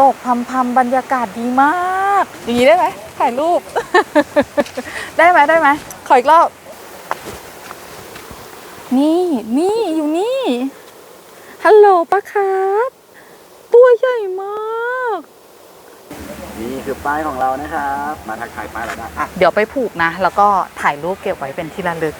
ตกพำพำๆบรรยากาศดีมาก อย่างนี้ได้ไหมถ่ายรูป ได้ไหมได้ไหมขออีกรอบ นี่นี่อยู่นี่ฮัลโหลปะครับตัวใหญ่มาก นี่คือป้ายของเรานะครับ มาทักทายป้ายเราได้อะเดี๋ยวไปผูกนะ แล้วก็ถ่ายรูปเก็บไว้เป็นที่ระลึก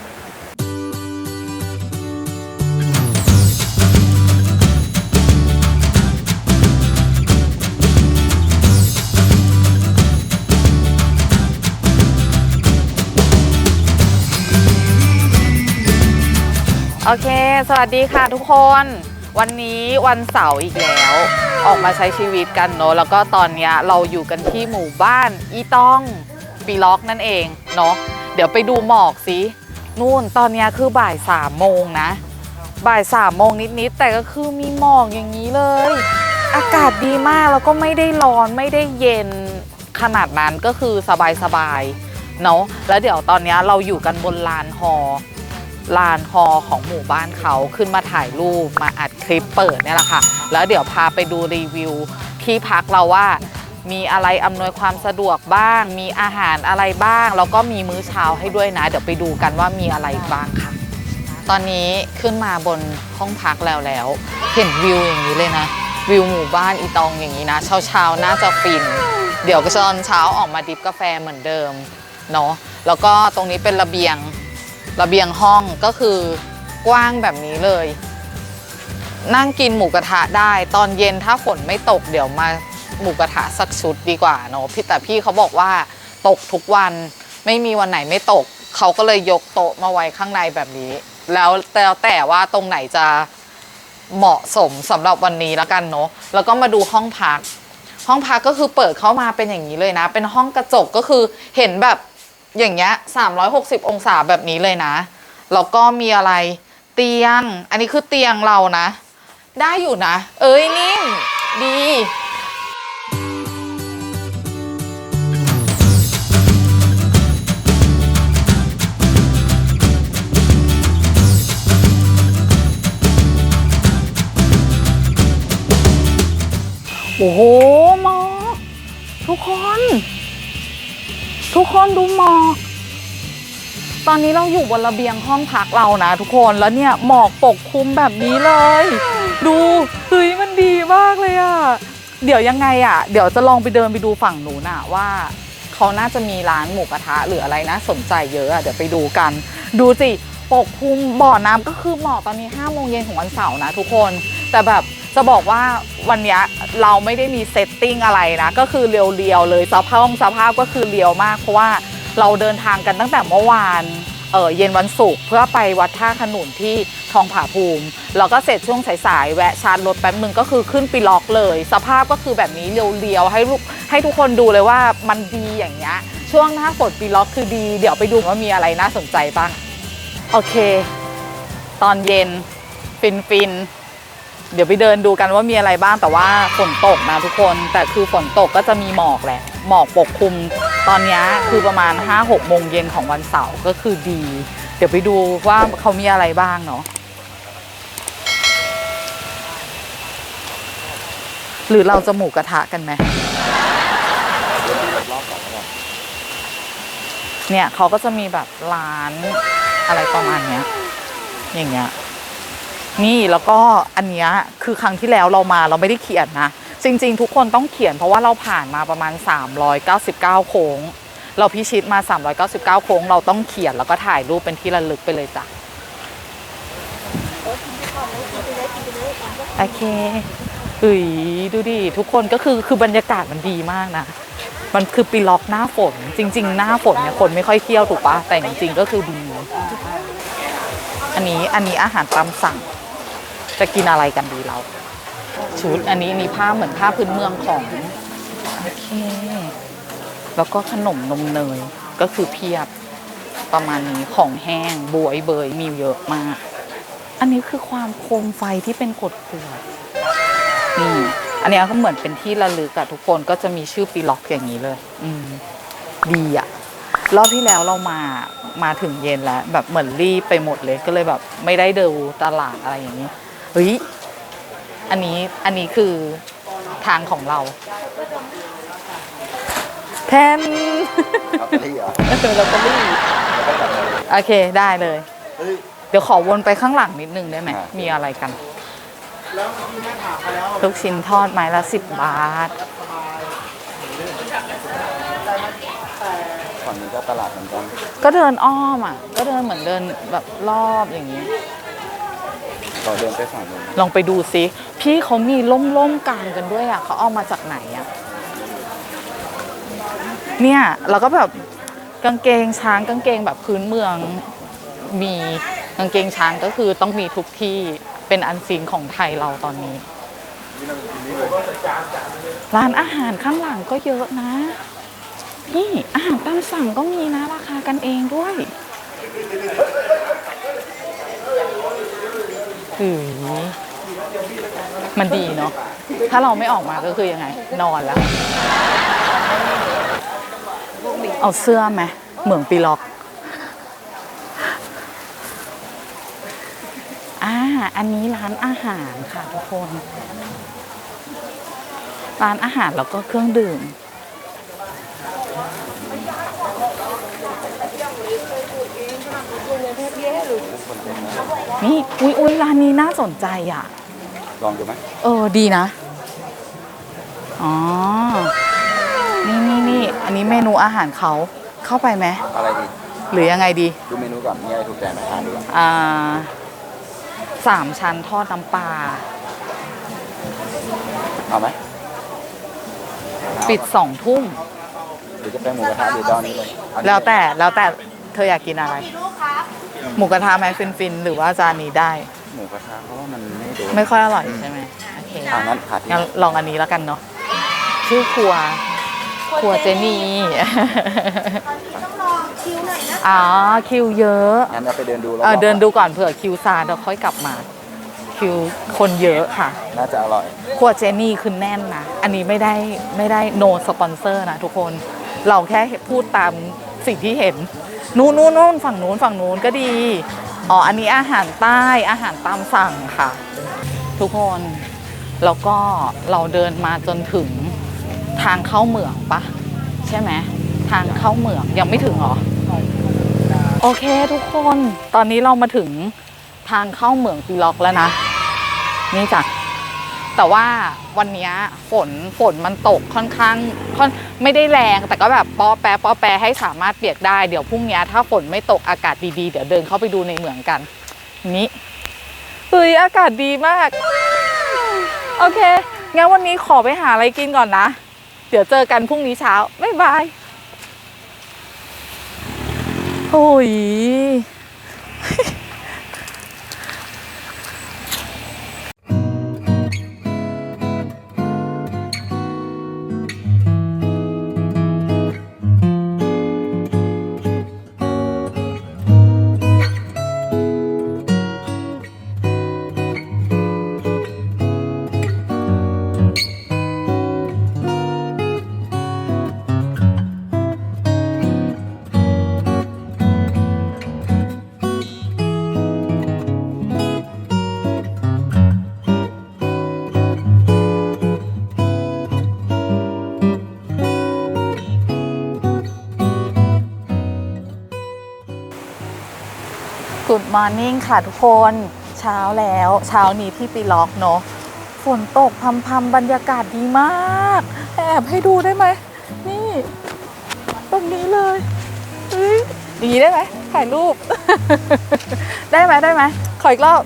โอเค สวัสดีค่ะทุกคน วันนี้วันเสาร์อีกแล้ว ออกมาใช้ชีวิตกันเนอะแล้วก็ตอนนี้เราอยู่กันที่หมู่บ้านอีต้องปีล็อกนั่นเองเนาะเดี๋ยวไปดูหมอกสินู่นตอนนี้คือบ่ายสามโมงนะ บ่ายสามโมงนิดๆแต่ก็คือมีหมอกอย่างนี้เลย อากาศดีมากแล้วก็ไม่ได้ร้อนไม่ได้เย็นขนาดนั้นก็คือสบายๆเนาะแล้วเดี๋ยวตอนนี้เราอยู่กันบนลานฮอ ลานฮอของหมู่บ้านเขาขึ้นมาถ่ายรูปมาอัดคลิปเปิดเนี่ยแหละค่ะ แล้วเดี๋ยวพาไปดูรีวิวที่พักเราว่ามีอะไรอำนวยความสะดวกบ้าง มีอาหารอะไรบ้าง แล้วก็มีมื้อเช้าให้ด้วยนะ เดี๋ยวไปดูกันว่ามีอะไรบ้างค่ะ ตอนนี้ขึ้นมาบนห้องพักแล้วแล้ว เห็นวิวอย่างนี้เลยนะ วิวหมู่บ้านอีตองอย่างนี้นะ เช้าๆน่าจะฟิน เดี๋ยวก็ตอนเช้าออกมาดิฟกาแฟเหมือนเดิมเนาะ แล้วก็ตรงนี้เป็นระเบียง ระเบียงห้องก็คือกว้างแบบนี้เลย นั่งกินหมูกระทะได้ ตอนเย็นถ้าฝนไม่ตกเดี๋ยวมาหมูกระทะสักชุดดีกว่าเนาะพี่แต่พี่เขาบอกว่าตกทุกวันไม่มีวันไหนไม่ตก เขาก็เลยยกโต๊ะมาไว้ข้างในแบบนี้ แล้วแต่แต่ว่าตรงไหนจะเหมาะสมสำหรับวันนี้แล้วกันเนาะแล้วก็มาดูห้องพัก ห้องพักก็คือเปิดเข้ามาเป็นอย่างนี้เลยนะ เป็นห้องกระจกก็คือเห็นแบบ อย่างเงี้ย360 องศาแบบนี้เลยนะแล้วก็มีอะไรเตียง อันนี้คือเตียงเรานะ ได้อยู่นะ เอ้ยนิ่มดีโอ้โหหมอทุกคน ทุกคนดูหมอกตอนนี้เราอยู่บนระเบียงห้องพักเรานะทุกคนแล้วเนี่ยหมอกปกคลุมแบบนี้เลย ดูเฮ้ยมันดีมากเลยอะเดี๋ยวยังไงอะเดี๋ยวจะลองไปเดินไปดูฝั่งหนูน่ะว่าเขาน่าจะมีร้านหมูกระทะหรืออะไรนะสนใจเยอะอะเดี๋ยวไปดูกัน ดูสิปกคลุมบ่อน้ำก็คือหมอกตอนนี้5้าโมงเย็นของวันเสาร์นะทุกคน แต่แบบ จะบอกว่าวันนี้เราไม่ได้มีเซตติ้งอะไรนะ ก็คือเรียวๆเลยสภาพสภาพก็คือเรียวมาก เพราะว่าเราเดินทางกันตั้งแต่เมื่อวานเออเย็นวันศุกร์เพื่อไปวัดท่าขนุนที่ทองผาภูมิ แล้วก็เสร็จช่วงสายๆแวะชาร์จรถแป๊บนึงก็คือขึ้นปีล็อกเลย สภาพก็คือแบบนี้เรียวๆให้ลูกให้ทุกคนดูเลยว่ามันดีอย่างเงี้ยช่วงหน้าฝนปีล็อกคือดี เดี๋ยวไปดูว่ามีอะไรน่าสนใจบ้าง โอเค ตอนเย็นฟินฟิน เดี๋ยวไปเดินดูกันว่ามีอะไรบ้างแต่ว่าฝนตกนะทุกคนแต่คือฝนตกก็จะมีหมอกแหละ หมอกปกคลุม ตอนนี้คือประมาณ 5-6โมงเย็นของวันเสาร์ก็คือดี เดี๋ยวไปดูว่าเขามีอะไรบ้างเนาะหรือเราจะหมูกระทะกันไหมเนี่ยเขาก็จะมีแบบร้านอะไรประมาณเนี้ยอย่างเงี้ย นี่แล้วก็อันเนี้ยคือครั้งที่แล้วเรามาเราไม่ได้เขียนนะจริง ๆ ทุกคนต้องเขียนเพราะว่าเราผ่านมาประมาณ 399 โค้ง เราพิชิตมา 399 โค้ง เราต้องเขียนแล้วก็ถ่ายรูปเป็นที่ระลึกไปเลยจ้ะโอเคเฮ้ยดูดิทุกคนก็คือคือบรรยากาศมันดีมากนะ มันคือปีล็อกหน้าฝน จริง ๆ หน้าฝนเนี่ยคนไม่ค่อยเที่ยวถูกปะแต่จริงๆก็คือดีอันนี้อันนี้อาหารตามสั่ง จะกินอะไรกันดีเรา ชุดอันนี้มีผ้าเหมือนผ้าพื้นเมืองของโอเค แล้วก็ขนมนมเนยก็คือเพียบประมาณนี้ของแห้งบวยเบยมีเยอะมาก อันนี้คือความโคมไฟที่เป็นกดขวดนี่อันนี้ก็เหมือนเป็นที่ระลึกอะทุกคนก็จะมีชื่อปีล็อกอย่างนี้เลย อืมดีอะรอบที่แล้วเรามามาถึงเย็นแล้ว แบบเหมือนรีบไปหมดเลยก็เลยแบบ ไม่ได้ดูตลาดอะไรอย่างนี้ เฮ้ยอันนี้อันนี้คือทางของเรานลอตเตอรี่เหรอแล้วก็รีบแล้วก็จับเลยโอเคได้เลย เฮ้ย เดี๋ยวขอวนไปข้างหลังนิดนึงได้ไหมอะ มีอะไรกัน ลูกชิ้นทอดไม้ละสิบบาท ฝั่งนี้ก็ตลาดเหมือนกันก็เดินอ้อมอะ ก็เดินเหมือนเดินแบบรอบอย่างนี้ เราเดินไปฝั่งนู้นลองไปดูซิ พี่เขามีล่มล่มกลางกันด้วยอะเขาเอามาจากไหนอะเนี่ยเราก็แบบกางเกงช้างกางเกงแบบพื้นเมืองมีกางเกงช้างก็คือต้องมีทุกที่เป็นอันซีนของไทยเราตอนนี้ ร้านอาหารข้างหลังก็เยอะนะ นี่อาหารตามสั่งก็มีนะราคากันเองด้วย หือมันดีเนาะ ถ้าเราไม่ออกมาก็คือยังไง นอนแล้ว เอาเสื้อไหมเหมืองปีล็อก อ่า อันนี้ร้านอาหารค่ะทุกคน ร้านอาหารแล้วก็เครื่องดื่ม นี่อุ้ยอุ้ยร้านนี้น่าสนใจอะ ลองดูไหมเออดีนะ อ๋อ นี่นี่นี่อันนี้เมนูอาหารเขาเข้าไปไหมอะไรดีหรือยังไงดีดูเมนูก่อนมีอะไรถูกใจไหมทานดูก่อนอ่าสามชั้นทอดน้ำปลาเอาไหมปิดสองทุ่มหรือจะไปหมูกระทะหรือจอนี้เลยเอานี้แล้วแต่แล้วแต่เธออยากกินอะไร หมูกระทะไหมฟินฟินๆหรือว่าจานนี้ได้ หมูกระทะเพราะว่ามันไม่โดนไม่ค่อยอร่อยใช่ไหมโอเคทางนั้นขาดที่งั้นลองอันนี้แล้วกันเนาะชื่อครัวครัวเจนี่ต้องรอคิวหน่อยนะอ๋อคิวเยอะงั้นเราไปเดินดูแล้วเออเดินดูก่อนเผื่อคิวซาเดี๋ยวค่อยกลับมา คิวคนเยอะค่ะ น่าจะอร่อยครัวเจนี่คือแน่นนะ อันนี้ไม่ได้ไม่ได้โนสปอนเซอร์นะทุกคน เราแค่พูดตามสิ่งที่เห็น นู้นนู้นนู้นฝั่งนู้นฝั่งนู้นก็ดี อ๋อ อันนี้อาหารใต้อาหารตามสั่งค่ะ ทุกคน แล้วก็เราเดินมาจนถึงทางเข้าเหมืองปะใช่ไหมทางเข้าเหมืองยังไม่ถึงหรอ โอเคทุกคนตอนนี้เรามาถึงทางเข้าเหมืองปีล็อกแล้วนะ นี่จ้ะ แต่ว่าวันนี้ฝนฝนมันตกค่อนข้างค่อนไม่ได้แรง แต่ก็แบบป้อแปะป้อแปะให้สามารถเปียกได้เดี๋ยวพรุ่งนี้ถ้าฝนไม่ตกอากาศดีๆ เดี๋ยวเดินเข้าไปดูในเหมืองกัน นี่เฮ้ยอากาศดีมาก โอเคงั้นวันนี้ขอไปหาอะไรกินก่อนนะ เดี๋ยวเจอกันพรุ่งนี้เช้าบ๊ายบายโอ้ย Good Morning ค่ะทุกคนเช้าแล้ว เช้านี้ที่ปีล็อกเนาะฝนตกพำพำๆบรรยากาศดีมาก แอบให้ดูได้ไหม นี่ ตรงนี้เลยเฮ้ยอย่างนี้ได้ไหมถ่ายรูป ได้ไหมได้ไหมขออีกรอบ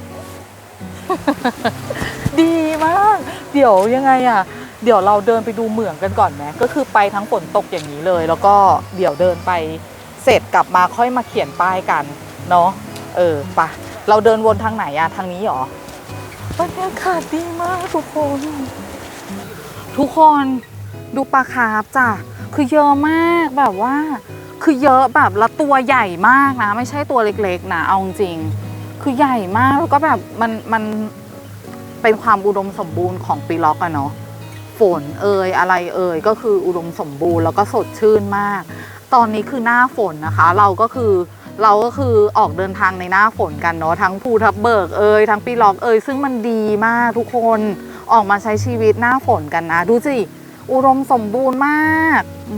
ดีมาก เดี๋ยวยังไงอะเดี๋ยวเราเดินไปดูเหมืองกันก่อนไหมก็คือไปทั้งฝนตกอย่างนี้เลย แล้วก็เดี๋ยวเดินไปเสร็จกลับมาค่อยมาเขียนป้ายกันเนาะ เออปะเราเดินวนทางไหนอะทางนี้เหรอบรรยากาศดีมากทุกคน ทุกคนดูปลาคาร์ฟจ้ะคือเยอะมากแบบว่า คือเยอะแบบแล้วตัวใหญ่มากนะ ไม่ใช่ตัวเล็กๆนะเอาจริงๆคือใหญ่มากแล้วก็แบบมันมันเป็นความอุดมสมบูรณ์ของปีล็อกอะเนาะฝนเอ่ยอะไรเอ่ยก็คืออุดมสมบูรณ์แล้วก็สดชื่นมาก ตอนนี้คือหน้าฝนนะคะ เราก็คือ เราก็คือออกเดินทางในหน้าฝนกันเนาะทั้งภูทับเบิกเอ่ยทั้งปีล็อกเอ่ยซึ่งมันดีมากทุกคนออกมาใช้ชีวิตหน้าฝนกันนะ ดูสิ อุดมสมบูรณ์มาก อื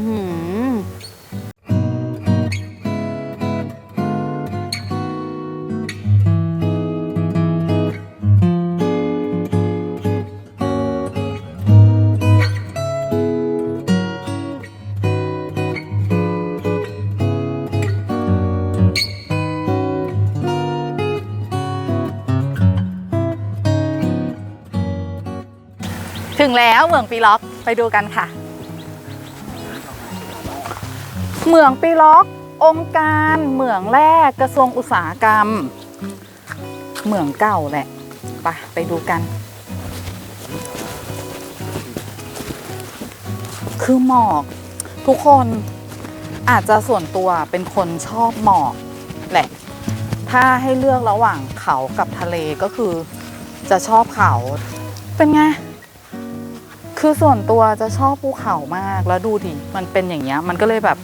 ถึงแล้วเหมืองปีล็อกไปดูกันค่ะ เหมืองปีล็อก องค์การเหมืองแรกกระทรวงอุตสาหกรรม เหมืองเก่าแหละไปไปดูกัน คือหมอกทุกคนอาจจะส่วนตัวเป็นคนชอบหมอกแหละ ถ้าให้เลือกระหว่างเขากับทะเลก็คือจะชอบเขา เป็นไง คือส่วนตัวจะชอบภูเขามากแล้วดูดิมันเป็นอย่างเงี้ยมันก็เลยแบบ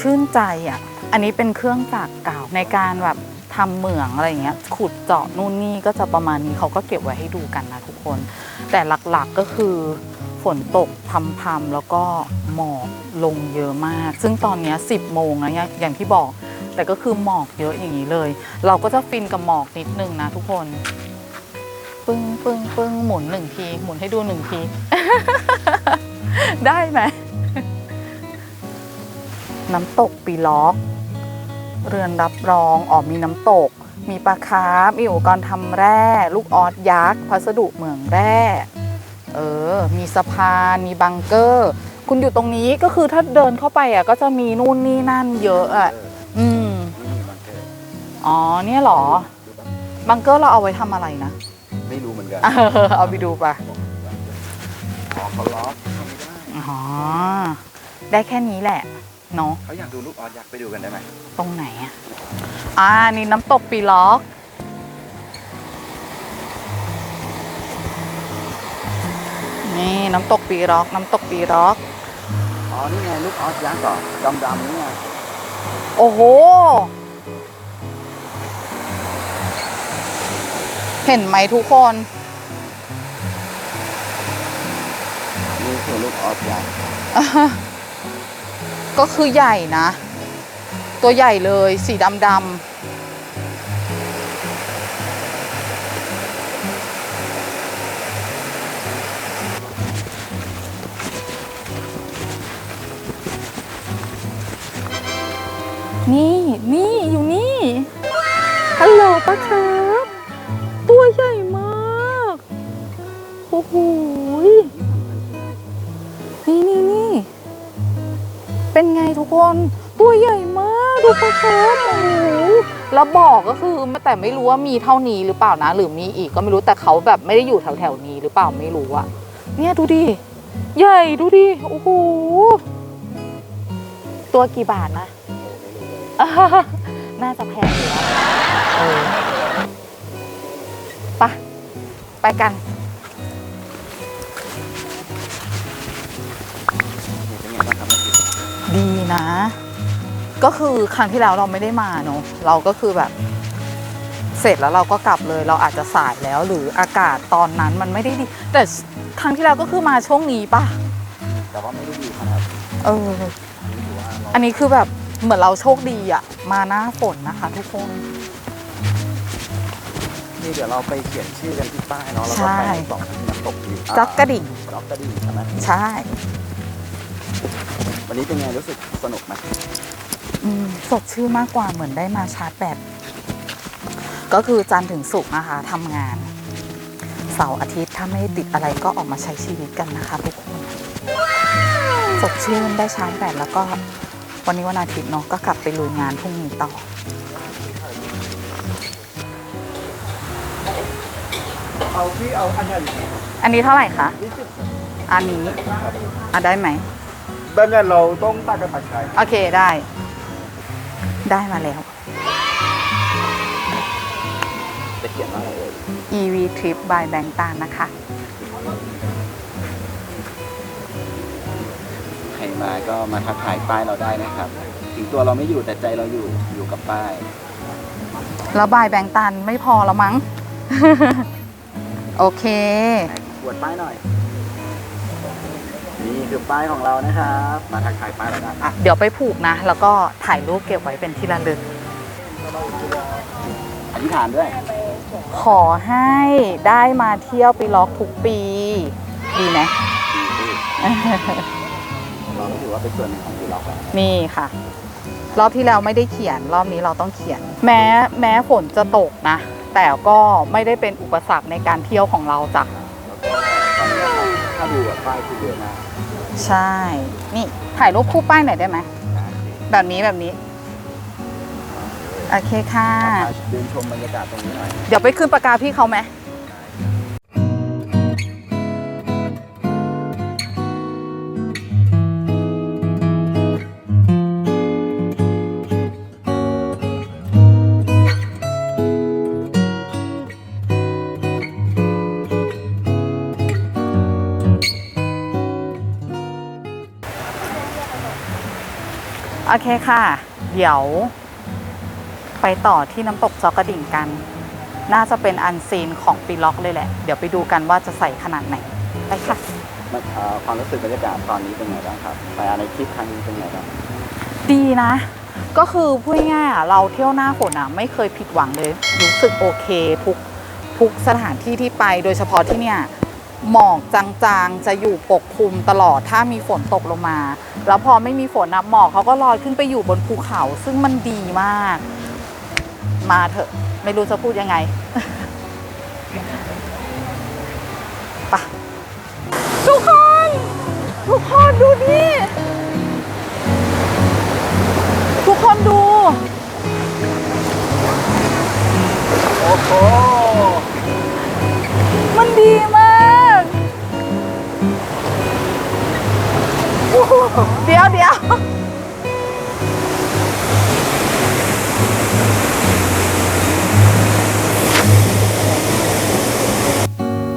ชื่นใจอะอันนี้เป็นเครื่องจักรเก่าในการแบบทำเหมืองอะไรเงี้ยขุดเจาะนู่นนี่ก็จะประมาณนี้เขาก็เก็บไว้ให้ดูกันนะทุกคน แต่หลักๆก็คือฝนตกพรำๆแล้วก็หมอกลงเยอะมาก ซึ่งตอนนี้ 10 โมงนะอย่างอย่างที่บอก แต่ก็คือหมอกเยอะอย่างนี้เลย เราก็จะฟินกับหมอกนิดนึงนะทุกคน ปึ้งปึ้งปึ้งหมุนหนึ่งที หมุนให้ดูหนึ่งที ได้ไหม น้ำตกปีล็อก เรือนรับรองอ๋อมีน้ำตก มีปลาคาร์ฟมีอุปกรณ์ทำแร่ ลูกออสยักษ์ พัสดุเหมืองแร่เออ มีสะพาน มีบังเกอร์ คุณอยู่ตรงนี้ก็คือถ้าเดินเข้าไปอะ ก็จะมีนู่นนี่นั่นเยอะอะ อืม อ๋อ เนี่ยเหรอ บังเกอร์เราเอาไว้ทำอะไรนะ ไม่รู้เหมือนกันเออเอาไปดูปะอ๋อเขาล็อกเขาไม่ได้อ๋อ ได้แค่นี้แหละ เนาะเขาอยากดูลูกออสยักษ์ไปดูกันได้ไหมตรงไหนอะอ่านี่น้ำตกปีล็อกนี่น้ำตกปีล็อกน้ำตกปีล็อก อ๋อ นี่ไงลูกออสยักษ์เหรอดำๆนี่ไงโอ้โห เห็นไหมทุกคนนี่คือลูกออสยักษ์ก็คือใหญ่นะ ตัวใหญ่เลยสีดำดำนี่ นี่ อยู่นี่ ฮัลโหลปะครั โหนี่นี่นี่เป็นไงทุกคน ตัวใหญ่มากดูปลาครับโอ้โหแล้วบอกก็คือแต่ไม่รู้ว่ามีเท่านี้หรือเปล่านะ หรือมีอีกก็ไม่รู้แต่เขาแบบไม่ได้อยู่แถวแถวนี้หรือเปล่าไม่รู้อะเนี่ยดูดิใหญ่ดูดิโอ้โหตัวกี่บาทนะน่าจะแพงอยู่ไปะไปกัน ดีนะ ก็คือครั้งที่แล้วเราไม่ได้มาเนอะเราก็คือแบบ เสร็จแล้วเราก็กลับเลย เราอาจจะสายแล้วหรืออากาศตอนนั้นมันไม่ได้ดี แต่ครั้งที่แล้วก็คือมาช่วงนี้ป่ะแต่ว่าไม่ได้ดีขนาดนี้เออถือว่าเราอันนี้คือแบบเหมือนเราโชคดีอะมาหน้าฝนนะคะ ทุกคนนี่เดี๋ยวเราไปเขียนชื่อกันที่ป้ายเนาะแล้วก็ใช่ไปสองที่น้ำตกอยู่จักกระดิ่งจักกระดิ่งใช่ไหม ใช่ วันนี้เป็นไงรู้สึกสนุกไหมอืมสดชื่นมากกว่าเหมือนได้มาชาร์จแบตก็คือจันทร์ถึงศุกร์นะคะทำงาน เสาร์อาทิตย์ถ้าไม่ติดอะไรก็ออกมาใช้ชีวิตกันนะคะทุกคนสดชื่นได้ชาร์จแบตแล้วก็วันนี้วันอาทิตย์เนาะก็กลับไปลุยงานพรุ่งนี้ต่อเอาพี่เอาอันนี้อันนี้เท่าไหร่คะอันนี้อะได้ไหม แบบนี้เราต้องตัดกระผัดไข่โอเคได้ ได้มาแล้ว จะเขียนว่าอะไรเอ่ย EV Trip by แบงตานะคะ ใครมาก็มาทักทายป้ายเราได้นะครับ ถึงตัวเราไม่อยู่แต่ใจเราอยู่อยู่กับป้าย แล้วบายแบงตันไม่พอแล้วมั้ง โอเคปวดป้ายหน่อย นี่คือป้ายของเรานะครับ มาทักทายป้ายเราได้อะเดี๋ยวไปผูกนะ แล้วก็ถ่ายรูปเก็บไว้เป็นที่ระลึก อธิษฐานด้วย ขอให้ได้มาเที่ยวปีล็อกทุกปี ดีไหม เราก็ถือว่าเป็นส่วนหนึ่งของยูล็อกแล้วนี่ค่ะ รอบที่แล้วไม่ได้เขียนรอบนี้เราต้องเขียน แม้แม้ฝนจะตกนะ แต่ก็ไม่ได้เป็นอุปสรรคในการเที่ยวของเราจ้ะ แล้วก็ตอนนี้ครับถ้าดูแบบป้ายคือเยอะมาก ใช่ นี่ถ่ายรูปคู่ป้ายหน่อยได้ไหม แบบนี้แบบนี้ โอเคค่ะมาเดินชมบรรยากาศตรงนี้หน่อย เดี๋ยวไปขึ้นปากกาพี่เขาไหม อเคค่ะ เดี๋ยว ไปต่อที่น้ำตกจอกกระดิ่งกัน น่าจะเป็นอันซีนของปีล็อกเลยแหละ เดี๋ยวไปดูกันว่าจะใส่ขนาดไหน ไปค่ะ มันเอ่อความรู้สึกบรรยากาศตอนนี้เป็นไงบ้างครับไปในทริปครั้งนี้เป็นไงบ้างดีนะ ก็คือพูดง่ายๆอะเราเที่ยวหน้าฝนอะไม่เคยผิดหวังเลย รู้สึกโอเคทุกทุกสถานที่ที่ไปโดยเฉพาะที่เนี่ย หมอกจางๆ จะอยู่ปกคลุมตลอดถ้ามีฝนตกลงมา แล้วพอไม่มีฝนนะหมอกเขาก็ลอยขึ้นไปอยู่บนภูเขา ซึ่งมันดีมาก มาเถอะ ไม่รู้จะพูดยังไงไปะทุกคน ทุกคนดูนี่ทุกคนดู โอ้โหมันดีมากเดี๋ยวเดี๋ยว